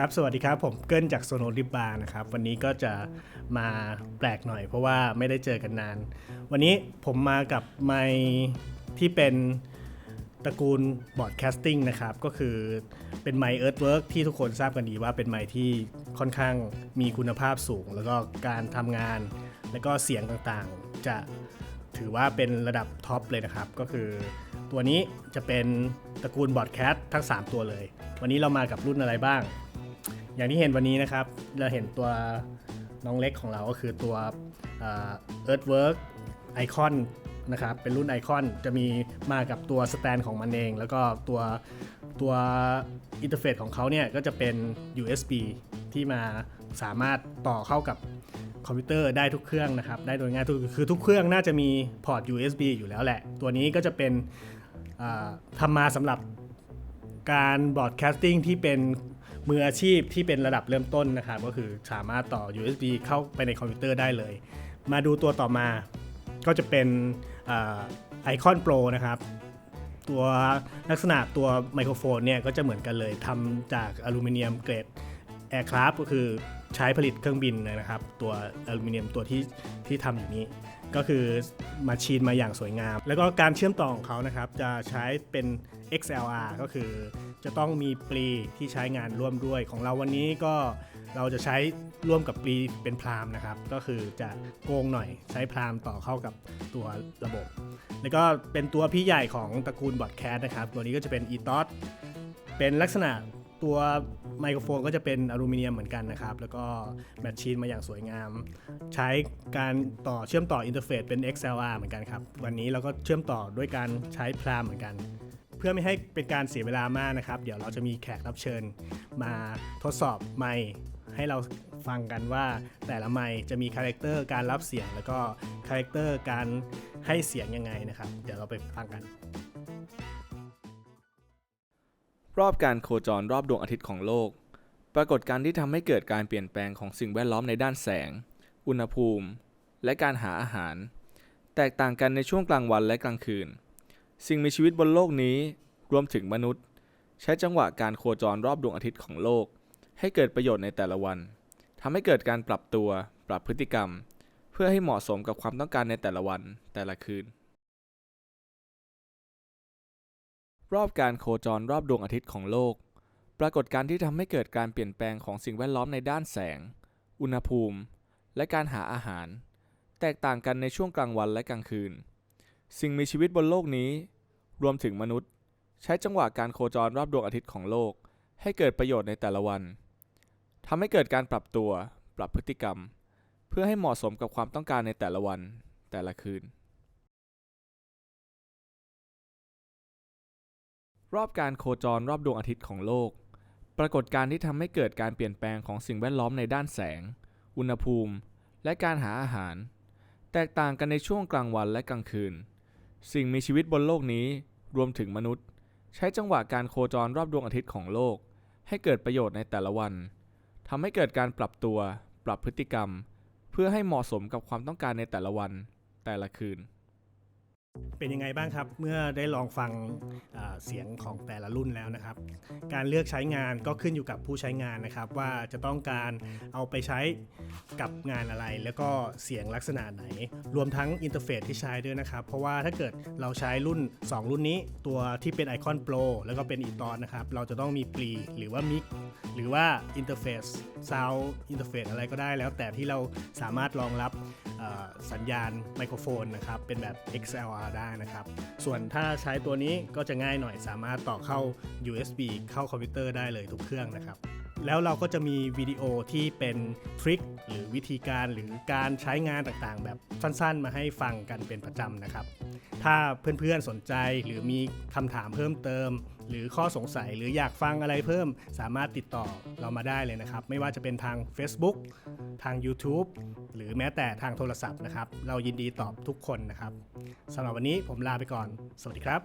ครับ สวัสดีครับผมเกิลจากโซโนดิบาร์นะครับ วันนี้ก็จะมาแปลกหน่อย เพราะว่าไม่ได้เจอกันนาน วันนี้ผมมากับไมที่เป็นตระกูลบอร์ดแคสติ้งนะครับ ก็คือเป็นไมเอิร์ธเวิร์กที่ทุกคนทราบกันดีว่าเป็นไมที่ค่อนข้างมีคุณภาพสูง แล้วก็การทำงาน แล้วก็เสียงต่างๆ จะถือว่าเป็นระดับท็อปเลยนะครับ ก็คือตัวนี้จะเป็นตระกูลบอร์ดแคสทั้ง 3 ตัวเลย วันนี้เรามากับรุ่นอะไรบ้าง อย่างที่เห็นวันนี้นะครับ เราเห็นตัวน้องเล็กของเราก็คือตัว Earthwork Icon นะครับ เป็นรุ่นไอคอนจะมีมากับตัวสแตนของมันเอง แล้วก็ตัวตัวอินเทอร์เฟซของเขาเนี่ยก็จะเป็น USB ที่มาสามารถต่อเข้ากับคอมพิวเตอร์ได้ทุกเครื่องนะครับ ได้โดยง่ายทุกคือทุกเครื่องน่าจะมีพอร์ต USB อยู่แล้วแหละ ตัวนี้ก็จะเป็นทำมาสำหรับการบอร์ดแคสติ้งที่เป็น มืออาชีพที่เป็นระดับเริ่มต้นนะครับก็คือสามารถต่อ USB เข้าไปในคอมพิวเตอร์ได้เลย มาดูตัวต่อมาก็จะเป็นไอคอนโปรนะครับตัวลักษณะตัวไมโครโฟนเนี่ยก็จะเหมือนกันเลยทำจากอลูมิเนียมเกรด Aircraft ก็คือใช้ผลิตเครื่องบินนะครับ ตัวอลูมิเนียมตัวที่ที่ทำอยู่นี้ ก็คือมาชีนมาอย่างสวยงาม แล้วก็การเชื่อมต่อของเขานะครับ จะใช้เป็น XLR ก็คือจะต้องมีปลีที่ใช้งานร่วมด้วย ของเราวันนี้ก็เราจะใช้ร่วมกับปลีเป็นพรามนะครับ ก็คือจะโกงหน่อยใช้พรามต่อเข้ากับตัวระบบ แล้วก็เป็นตัวพี่ใหญ่ของตระกูลบอดแคสนะครับ ตัวนี้ก็จะเป็น e t o s เป็นลักษณะ ตัวไมโครโฟนก็จะเป็นอลูมิเนียมเหมือนกันนะครับ แล้วก็แมชชีนมาอย่างสวยงาม ใช้การต่อเชื่อมต่ออินเทอร์เฟซเป็น XLR เหมือนกันครับ วันนี้เราก็เชื่อมต่อด้วยการใช้พรามเหมือนกัน เพื่อไม่ให้เป็นการเสียเวลามากนะครับ เดี๋ยวเราจะมีแขกรับเชิญมาทดสอบไมค์ให้เราฟังกันว่าแต่ละไมค์จะมีคาแรคเตอร์การรับเสียง แล้วก็คาแรคเตอร์การให้เสียงยังไงนะครับ เดี๋ยวเราไปฟังกัน รอบการโคจรรอบดวงอาทิตย์ของโลก ปรากฏการณ์ที่ทำให้เกิดการเปลี่ยนแปลงของสิ่งแวดล้อมในด้านแสง อุณหภูมิ และการหาอาหาร แตกต่างกันในช่วงกลางวันและกลางคืน สิ่งมีชีวิตบนโลกนี้ รวมถึงมนุษย์ ใช้จังหวะการโคจรรอบดวงอาทิตย์ของโลก ให้เกิดประโยชน์ในแต่ละวันทำให้เกิดการปรับตัว ปรับพฤติกรรม เพื่อให้เหมาะสมกับความต้องการในแต่ละวันแต่ละคืน รอบการโคจรรอบดวงอาทิตย์ของโลก ปรากฏการณ์ที่ทำให้เกิดการเปลี่ยนแปลงของสิ่งแวดล้อมในด้านแสง อุณหภูมิ และการหาอาหาร แตกต่างกันในช่วงกลางวันและกลางคืน สิ่งมีชีวิตบนโลกนี้ รวมถึงมนุษย์ ใช้จังหวะการโคจรรอบดวงอาทิตย์ของโลก ให้เกิดประโยชน์ในแต่ละวันทำให้เกิดการปรับตัว ปรับพฤติกรรม เพื่อให้เหมาะสมกับความต้องการในแต่ละวัน แต่ละคืน รอบการโคจรรอบดวงอาทิตย์ของโลก ปรากฏการณ์ที่ทำให้เกิดการเปลี่ยนแปลงของสิ่งแวดล้อมในด้านแสง อุณหภูมิ และการหาอาหาร แตกต่างกันในช่วงกลางวันและกลางคืน สิ่งมีชีวิตบนโลกนี้รวมถึงมนุษย์ ใช้จังหวะการโคจรรอบดวงอาทิตย์ของโลก ให้เกิดประโยชน์ในแต่ละวันทำให้เกิดการปรับตัว ปรับพฤติกรรม เพื่อให้เหมาะสมกับความต้องการในแต่ละวัน แต่ละคืน เป็นยังไงบ้างครับ เมื่อได้ลองฟังเสียงของแต่ละรุ่นแล้วนะครับ การเลือกใช้งานก็ขึ้นอยู่กับผู้ใช้งานนะครับ ว่าจะต้องการเอาไปใช้กับงานอะไร แล้วก็เสียงลักษณะไหน รวมทั้งอินเทอร์เฟซที่ใช้ด้วยนะครับ เพราะว่าถ้าเกิดเราใช้รุ่น 2 รุ่นนี้ตัวที่เป็น Icon Pro แล้วก็เป็น e t o s นนะครับ เราจะต้องมีปลีหรือว่ามิกหรือว่าอินเทอร์เฟซซาวอินเทอร์เฟซอะไรก็ได้แล้วแต่ที่เราสามารถรองรับ สัญญาณไมโครโฟนนะครับ เป็นแบบ XLR ได้นะครับ ส่วนถ้าใช้ตัวนี้ก็จะง่ายหน่อยสามารถต่อเข้า USB เข้าคอมพิวเตอร์ได้เลยทุกเครื่องนะครับ แล้วเราก็จะมีวิดีโอที่เป็นทริคหรือวิธีการหรือการใช้งานต่างๆ แบบสั้นๆ มาให้ฟังกันเป็นประจำนะครับ ถ้าเพื่อนๆสนใจหรือมีคำถามเพิ่มเติม หรือข้อสงสัยหรืออยากฟังอะไรเพิ่ม สามารถติดต่อเรามาได้เลยนะครับ ไม่ว่าจะเป็นทาง Facebook ทาง YouTube หรือแม้แต่ทางโทรศัพท์นะครับ เรายินดีตอบทุกคนนะครับสำหรับวันนี้ผมลาไปก่อน สวัสดีครับ